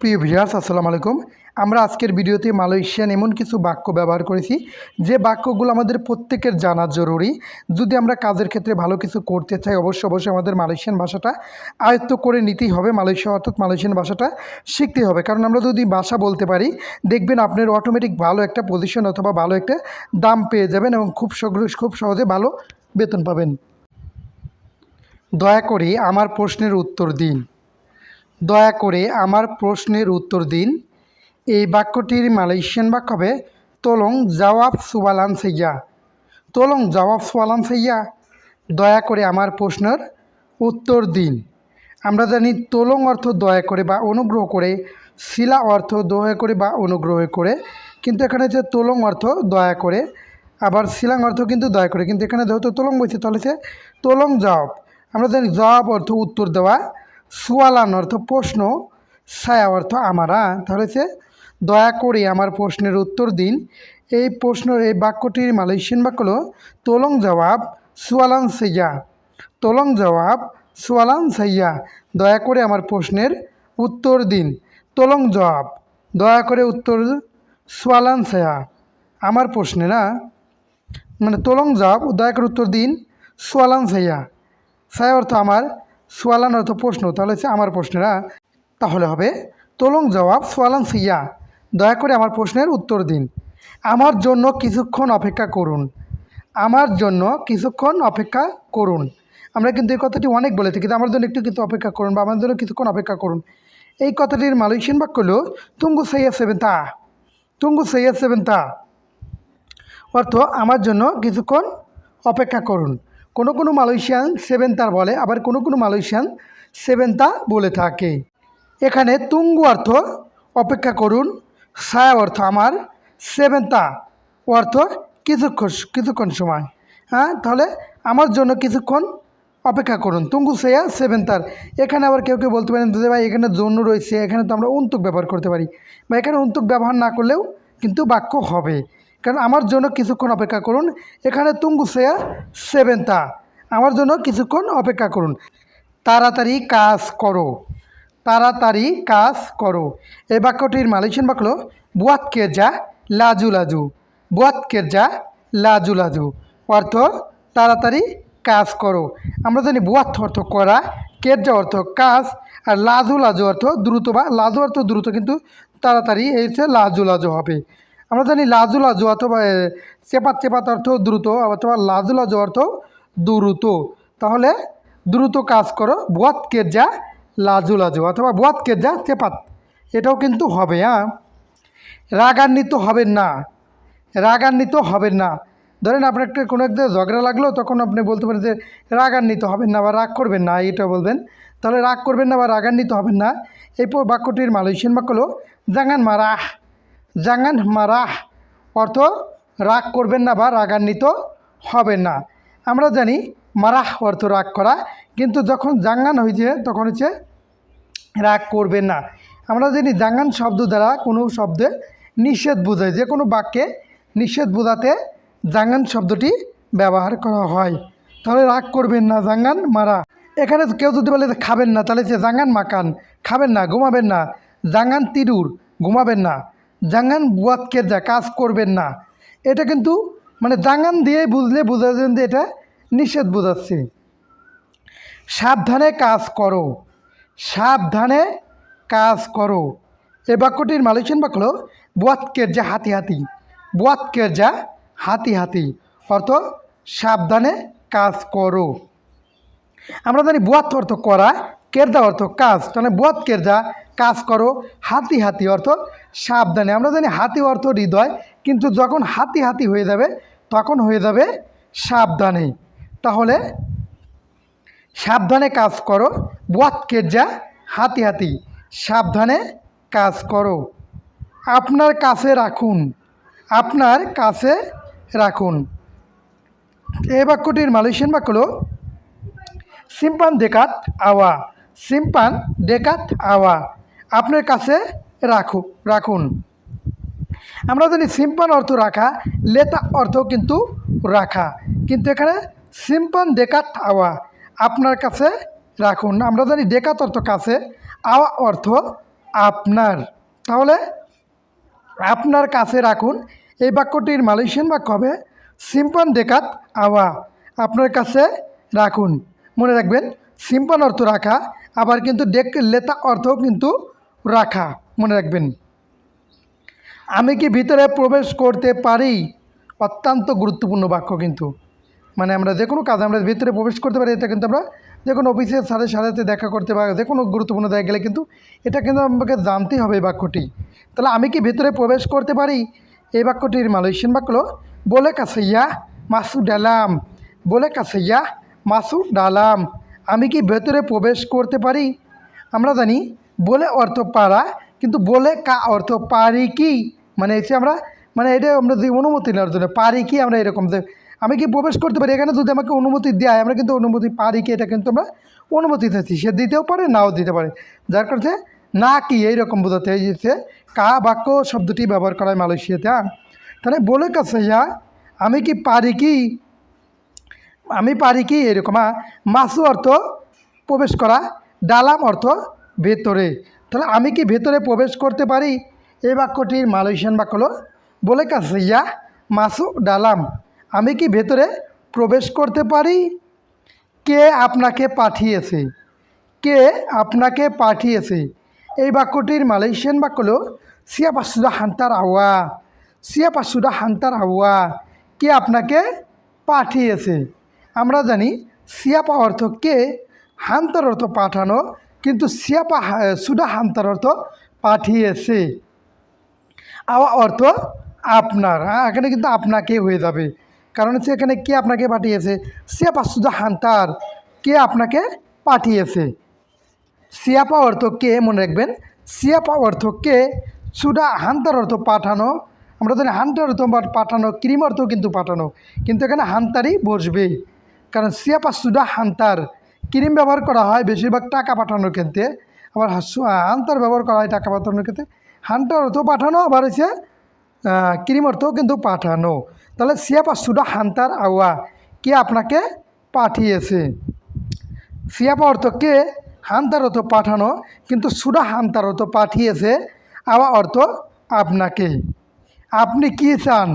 প্রিয় ভিউয়ার্স, আসসালামু আলাইকুম। আমরা আজকের ভিডিওতে মালয়েশিয়ান এমন কিছু বাক্য ব্যবহার করেছি, যে বাক্যগুলো আমাদের প্রত্যেকের জানা জরুরি। যদি আমরা কাজের ক্ষেত্রে ভালো কিছু করতে চাই অবশ্যই অবশ্যই আমাদের মালয়েশিয়ান ভাষাটা আয়ত্ত করে নিতেই হবে, মালয়েশিয়া অর্থাৎ মালয়েশিয়ান ভাষাটা শিখতে হবে। কারণ আমরা যদি ভাষা বলতে পারি, দেখবেন আপনার অটোমেটিক ভালো একটা পজিশন অথবা ভালো একটা দাম পেয়ে যাবেন এবং খুব খুব সহজে ভালো বেতন পাবেন। দয়া করে আমার প্রশ্নের উত্তর দিন। দয়া করে আমার প্রশ্নের উত্তর দিন। এই বাক্যটির মালয়েশিয়ান বাক্য হবে, তলং জবাব সুবালান সেইয়া। তলং জবাব সুবালান সেইয়া? দয়া করে আমার প্রশ্নের উত্তর দিন। আমরা জানি, তোলং অর্থ দয়া করে বা অনুগ্রহ করে, শিলা অর্থ দয়া করে বা অনুগ্রহ করে। কিন্তু এখানে হচ্ছে তোলং অর্থ দয়া করে, আবার শিলাং অর্থ কিন্তু দয়া করে, কিন্তু এখানে যেহেতু তোলং বলছে, তাহলে হচ্ছে তোলং জবাব। আমরা জানি, জবাব অর্থ উত্তর দেওয়া সুয়ালান অর্থ প্রশ্ন, ছায়া অর্থ আমারা। তাহলে হচ্ছে, দয়া করে আমার প্রশ্নের উত্তর দিন। এই প্রশ্ন এই বাক্যটির মালয়েশিয়ান বাক্য হলো, তোলং জবাব সুয়ালান সেইয়া। তোলং জবাব সোয়ালান সাইয়া। দয়া করে আমার প্রশ্নের উত্তর দিন। তোলং জবাব, দয়া করে উত্তর সোয়ালান সায়া আমার প্রশ্নে না মানে তোলং জবাব, দয়া করে উত্তর দিন, সোয়ালান সাইয়া। সায়া অর্থ আমার সোয়ালান অর্থ প্রশ্ন, তাহলে হচ্ছে আমার প্রশ্নেরা। তাহলে হবে, তোলং জবাব সোয়ালান সাইয়া দয়া করে আমার প্রশ্নের উত্তর দিন। আমার জন্য কিছুক্ষণ অপেক্ষা করুন। আমার জন্য কিছুক্ষণ অপেক্ষা করুন। আমরা কিন্তু এই কথাটি অনেক বলে থাকি আমার জন্য একটু কিন্তু অপেক্ষা করুন বা আমার জন্য কিছুক্ষণ অপেক্ষা করুন। এই কথাটির মালয়েশিয়ান বাক্য হলো, তুঙ্গু সাইয়া সেভেন তা। তুঙ্গু সাইয়া সেভেন তা। অর্থ, আমার জন্য কিছুক্ষণ অপেক্ষা করুন। কোনো কোনো মালয়েশিয়ান সেভেন তার বলে, আবার কোনো কোনো মালয়েশিয়ান সেভেন তা বলে থাকে। এখানে তুঙ্গু অর্থ অপেক্ষা করুন সায়া অর্থ আমার সেভেন্তা অর্থ কিছুক্ষণ কিছুক্ষণ সময়। হ্যাঁ তাহলে আমার জন্য কিছুক্ষণ অপেক্ষা করুন। তুঙ্গু সেয়া সেভেন তার। এখানে আবার কেউ কেউ বলতে পারেন যে ভাই, এখানে জন্য রয়েছে, এখানে তো আমরা উন্তুক ব্যবহার করতে পারি। বা এখানে উন্তুক ব্যবহার না করলেও কিন্তু বাক্য হবে। কারণ আমার জন্য কিছুক্ষণ অপেক্ষা করুন। এখানে তুঙ্গু সেয়া সেভেন তা আমার জন্য কিছুক্ষণ অপেক্ষা করুন। তাড়াতাড়ি কাজ করো। তাড়াতাড়ি কাজ করো। এই বাক্যটির মালয়েশিয়ান বাক্য হলো বুয়াত কেরজা লাজু লাজু। বুয়াত কেরজা লাজু লাজু। অর্থ, তাড়াতাড়ি কাজ করো। আমরা জানি বুয়াত অর্থ করা কেরজা অর্থ কাজ, আর লাজু লাজু অর্থ দ্রুত বা, লাজু অর্থ দ্রুত কিন্তু তাড়াতাড়ি এই হচ্ছে লাজু লাজু হবে। আমরা জানি লাজু লাজু অথবা চেপাত চেপাত অর্থ দ্রুত, অথবা লাজু লাজু অর্থ দ্রুত। তাহলে দ্রুত কাজ করো বুয়াত কেরজা লাজু লাজু, অথবা বুয়াত কেরজা চেপাত। এটাও কিন্তু হবে হ্যাঁ? রাগান্বিত হবেন না। রাগান্বিত হবেন না। ধরেন আপনার একটা কোনো একটা ঝগড়া লাগল, তখন আপনি বলতে পারেন যে রাগান্বিত হবেন না বা রাগ করবেন না এটা বলবেন। তাহলে রাগ করবেন না বা রাগান্বিত হবেন না। এই বাক্যটির মালয়েশিয়ান বাক্য হলো, জাঙ্গান মারাহ জাঙ্গান মারাহ। অর্থ, রাগ করবেন না বা রাগান্বিত হবেন না। আমরা জানি মারাহ অর্থ রাগ করা, কিন্তু যখন জাঙ্গান হয়েছে তখন হচ্ছে রাগ করবেন না। আমরা জানি জাঙ্গান শব্দ দ্বারা কোনো শব্দে নিষেধ বোঝায়। যে কোনো বাক্যে নিষেধ বোঝাতে জাঙ্গান শব্দটি ব্যবহার করা হয়। তাহলে রাগ করবেন না, জাঙ্গান মারা এখানে কেউ যদি বলে খাবেন না, তাহলে সে জাঙ্গান মাকান খাবেন না, ঘুমাবেন না। জাঙ্গান তিরুর, ঘুমাবেন না। জাঙ্গান বুয়াতকে যা কাজ করবেন না। এটা কিন্তু মানে জাঙ্গান দিয়ে বুঝলে বোঝা যায় যে এটা নিষেধ বোঝাচ্ছে। সাবধানে কাজ করো। সাবধানে কাজ করো। এ বাক্যটির মালয়েশিয়ান বাক্য হলো বুয়াত কেরজা হাতি হাতি। বুয়াত কেরজা হাতি হাতি। অর্থ সাবধানে কাজ করো। আমরা জানি বুয়াত অর্থ করা কেরদা অর্থ কাজ। তাহলে বুয়াত কেরজা কাজ করো, হাতি হাতি। অর্থ সাবধানে। আমরা জানি হাতি অর্থ হৃদয়, কিন্তু যখন হাতি হাতি হয়ে যাবে, তখন হয়ে যাবে সাবধানে। তাহলে সাবধানে কাজ করো বুয়াত কেরজা হাতি হাতি, সাবধানে কাজ করো। আপনার কাছে রাখুন, আপনার কাছে রাখুন। এই বাক্যটির মালয়েশিয়ান বাক্য হলো, সিম্পান ডেকাত আওয়া, সিম্পান ডেকাত আওয়া, আপনার কাছে রাখু, রাখুন। আমরা জানি সিম্পান অর্থ রাখা, লেতা অর্থ কিন্তু রাখা। কিন্তু এখানে সিম্পান ডেকাত আওয়া আপনার কাছে রাখুন। আমরা জানি ডেকাত অর্থ কাছে, আওয়া অর্থ আপনার। তাহলে আপনার কাছে রাখুন। এই বাক্যটির মালয়েশিয়ান বাক্য হবে সিম্পন ডেকাত আওয়া। আপনার কাছে রাখুন। মনে রাখবেন সিম্পন অর্থ রাখা, আবার কিন্তু ডেক লেতা অর্থ কিন্তু রাখা। মনে রাখবেন। আমি কি ভিতরে প্রবেশ করতে পারি? অত্যন্ত গুরুত্বপূর্ণ বাক্য কিন্তু। মানে আমরা যে কোনো কাজ, আমরা ভিতরে প্রবেশ করতে পারি, এটা কিন্তু আমরা যে কোনো অফিসের সাথে সাথে দেখা করতে বা যে কোনো গুরুত্বপূর্ণ জায়গায় গেলে কিন্তু এটা কিন্তু আমাকে জানতেই হবে এই বাক্যটি। তাহলে আমি কি ভিতরে প্রবেশ করতে পারি? এই বাক্যটির মালয়েশিয়ান বাক্য বলে কাছাইয়া মাসু ডালাম, বলে কাছাইয়া মাসু ডালাম, আমি কি ভেতরে প্রবেশ করতে পারি? আমরা জানি, বলে অর্থ পারা কিন্তু বলে কা অর্থ পারি কি? মানে এসে আমরা মানে এটা আমরা যে অনুমতি নেওয়ার জন্য, পারি কি আমরা এরকম যে, আমি কি প্রবেশ করতে পারি? এখানে যদি আমাকে অনুমতি দেয়, আমরা কিন্তু অনুমতি পারি কি, এটা কিন্তু আমরা অনুমতি চাচ্ছি সে দিতেও পারে, নাও দিতে পারে। যার কারণে না কি, এইরকম বোঝাতে হয়েছে, কা বাক্য শব্দটি ব্যবহার করা হয় মালয়েশিয়াতে তাহলে বলে কাছে ইয়া আমি কি পারি কি? আমি পারি কি, এরকম মাসু অর্থ প্রবেশ করা, ডালাম অর্থ ভেতরে। তাহলে আমি কি ভেতরে প্রবেশ করতে পারি? এই বাক্যটির মালয়েশিয়ান বাক্য হলো, বলে কাছে ইয়া মাসু ডালাম, আমি কি ভেতরে প্রবেশ করতে পারি? কে আপনাকে পাঠিয়েছে? কে আপনাকে পাঠিয়েছে? এই বাক্যটির মালয়েশিয়ান বাক্য হলো, সিয়া হান্তার আওয়া, সিয়া পাসুদা হান্তার আওয়া, কে আপনাকে পাঠিয়েছে? আমরা জানি সিয়াপা অর্থ কে, হান্তার অর্থ পাঠানো কিন্তু সিয়াপা সুডা হান্তার অর্থ পাঠিয়েছে। আওয়া অর্থ আপনার এখানে কিন্তু আপনাকে হয়ে যাবে। কারণ হচ্ছে এখানে কে আপনাকে পাঠিয়েছে? সিয়াপা সুদা হান্তার কে আপনাকে পাঠিয়েছে? সিয়াপা অর্থ কে মনে রাখবেন? সিয়াপা অর্থ কে? সুডা হান্তার অর্থ পাঠানো। আমরা জানি হান্তার অর্থ পাঠানো, ক্রিম অর্থ কিন্তু পাঠানো। কিন্তু এখানে হান্তারই বসবে। কারণ সিয়াপা সুডা হান্তার ক্রিম ব্যবহার করা হয় বেশিরভাগ টাকা পাঠানোর ক্ষেত্রে। আবার হান্তার ব্যবহার করা হয় টাকা পাঠানোর ক্ষেত্রে। হান্তার অর্থ পাঠানো, আবার হচ্ছে ক্রিম অর্থ কিন্তু পাঠানো। তাহলে সিয়াপা সুডা হান্তার আওয়া, কে আপনাকে পাঠিয়েছে? সিয়াপা অর্থ কে? হান্তার অর্থ পাঠানো, কিন্তু সুডা হান্তার অর্থ পাঠিয়েছে, আওয়া অর্থ আপনাকে। আপনি কী চান?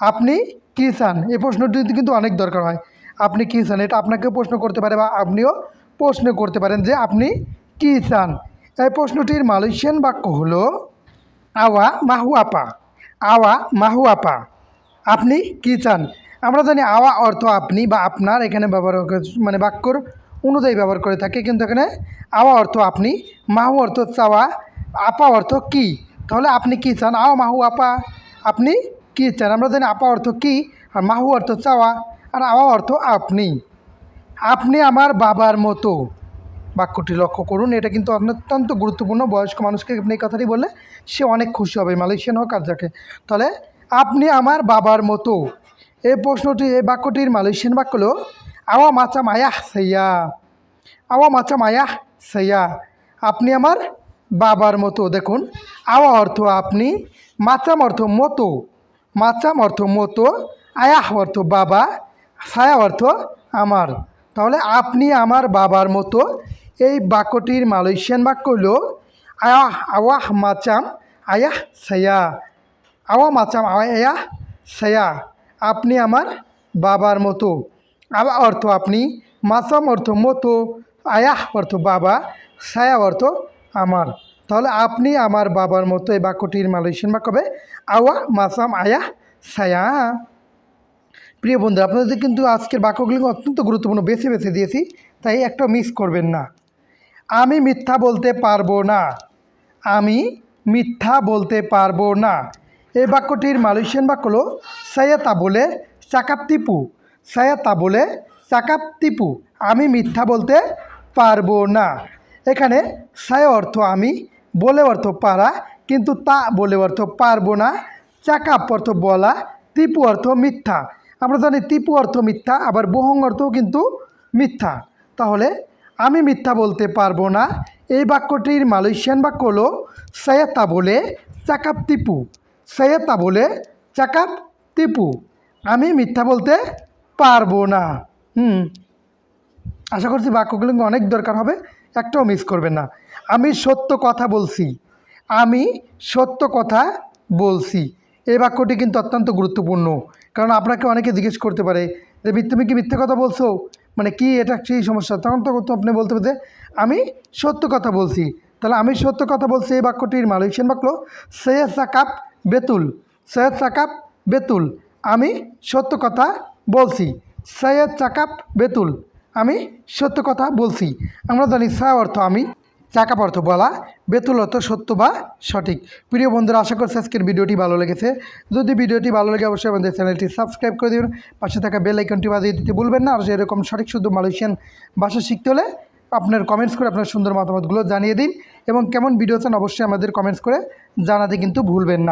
আপনি কী চান? এই প্রশ্নটি কিন্তু অনেক দরকার হয়। আপনি কি চান? এটা আপনাকে প্রশ্ন করতে পারে বা আপনিও প্রশ্ন করতে পারেন যে আপনি কি চান? এই প্রশ্নটির মালয়েশিয়ান বাক্য হলো, আওয়া মাহুয়াপা আওয়া মাহুয়াপা আপনি কি চান? আমরা জানি আওয়া অর্থ আপনি বা আপনার, এখানে ব্যবহার মানে বাক্যর অনুযায়ী ব্যবহার করে থাকে, কিন্তু এখানে আওয়া অর্থ আপনি, মাহু অর্থ চাওয়া, আপা অর্থ কি? তাহলে আপনি কি চান? আওয়া মাহু আপা। আপনি কি চান? আমরা জানি আপা অর্থ কি আর মাহু অর্থ চাওয়া। আর আওয়া অর্থ আপনি। আপনি আমার বাবার মতো। বাক্যটি লক্ষ্য করুন, এটা কিন্তু অত্যন্ত গুরুত্বপূর্ণ। বয়স্ক মানুষকে আপনি এই কথাটি বললে সে অনেক খুশি হবে, মালয়েশিয়ান হোক আর যাকে। তাহলে আপনি আমার বাবার মতো। এই প্রশ্নটি, এই বাক্যটির মালয়েশিয়ান বাক্য হলো, আওয়া মাচা মায়াহ সাইয়া। আওয়া মাচা মায়াহ সাইয়া। আপনি আমার বাবার মতো। দেখুন, আওয়া অর্থ আপনি, মাচাম অর্থ মতো। মাচাম অর্থ মতো, আয়াহ অর্থ বাবা। ছায়া অর্থ আমার। তাহলে আপনি আমার বাবার মতো এই বাক্যটির মালয়েশিয়ান বাক্য হলো আয়াহ আওয়াহ মাচাম আয়াহ সায়া। আওয়া মাচাম আয়াহ সায়া। আপনি আমার বাবার মতো। আওয়া অর্থ আপনি মাসাম অর্থ মতো। আয়াহ অর্থ বাবা, সায়া অর্থ আমার। তাহলে আপনি আমার বাবার মতো এই বাক্যটির মালয়েশিয়ান বাক্য হবে আওয়া মাসাম আয়াহ সায়া। প্রিয় বন্ধু আপনাদের কিন্তু আজকের বাক্যগুলি অত্যন্ত গুরুত্বপূর্ণ, বেছে বেছে দিয়েছি, তাই একটা মিস করবেন না। আমি মিথ্যা বলতে পারব না। আমি মিথ্যা বলতে পারব না। এই বাক্যটির মালয়েশিয়ান বাক্য হলো, সায়াতা বলে চাকাপ্তিপু সায়াতা বলে চাকাপ্তিপু আমি মিথ্যা বলতে পারব না। এখানে সায় অর্থ আমি, বলে অর্থ পারা, কিন্তু তা বলে অর্থ পারব না। চাকাপ অর্থ বলা তিপু অর্থ মিথ্যা। আমরা জানি তিপু অর্থ মিথ্যা, আবার বহং অর্থও কিন্তু মিথ্যা। তাহলে আমি মিথ্যা বলতে পারব না। এই বাক্যটির মালয়েশিয়ান বাক্য হলো সৈয়তা বলে চাকাপ তিপু সৈয়তা বলে চাকাপ তিপু আমি মিথ্যা বলতে পারব না। হুম। আশা করছি বাক্যগুলো অনেক দরকার হবে, একটাও মিস করবেন না। আমি সত্য কথা বলছি। আমি সত্য কথা বলছি। এই বাক্যটি কিন্তু অত্যন্ত গুরুত্বপূর্ণ। কারণ আপনাকে অনেকে জিজ্ঞেস করতে পারে যে, "মিথ্যে- তুমি কি মিথ্যে কথা বলছো? মানে কি এটা সেই সমস্যা? তখন তো তো আপনি বলতে পারতে আমি সত্য কথা বলছি। তাহলে আমি সত্য কথা বলছি এই বাক্যটির মালয়েশিয়ান বাক্য, সৈয়দ সাকাপ বেতুল, সৈয়দ সাকাপ বেতুল, আমি সত্য কথা বলছি। সৈয়দ সাকাপ বেতুল, আমি সত্য কথা বলছি। আমরা জানি সা অর্থ আমি। চাকাপ অর্থ বলা বেতুলত সত্য বা সঠিক। প্রিয় বন্ধুরা, আশা করছি আজকের ভিডিওটি ভালো লেগেছে। যদি ভিডিওটি ভালো লাগে, অবশ্যই আমাদের চ্যানেলটি সাবস্ক্রাইব করে দেবেন। পাশে থাকা বেল আইকনটি বাজিয়ে দিতে ভুলবেন না। আর এরকম সঠিক শুদ্ধ মালয়েশিয়ান ভাষা শিখতে হলে আপনার কমেন্টস করে আপনার সুন্দর মতামতগুলো জানিয়ে দিন। এবং কেমন ভিডিও চান, অবশ্যই আমাদের কমেন্টস করে জানাতে কিন্তু ভুলবেন না।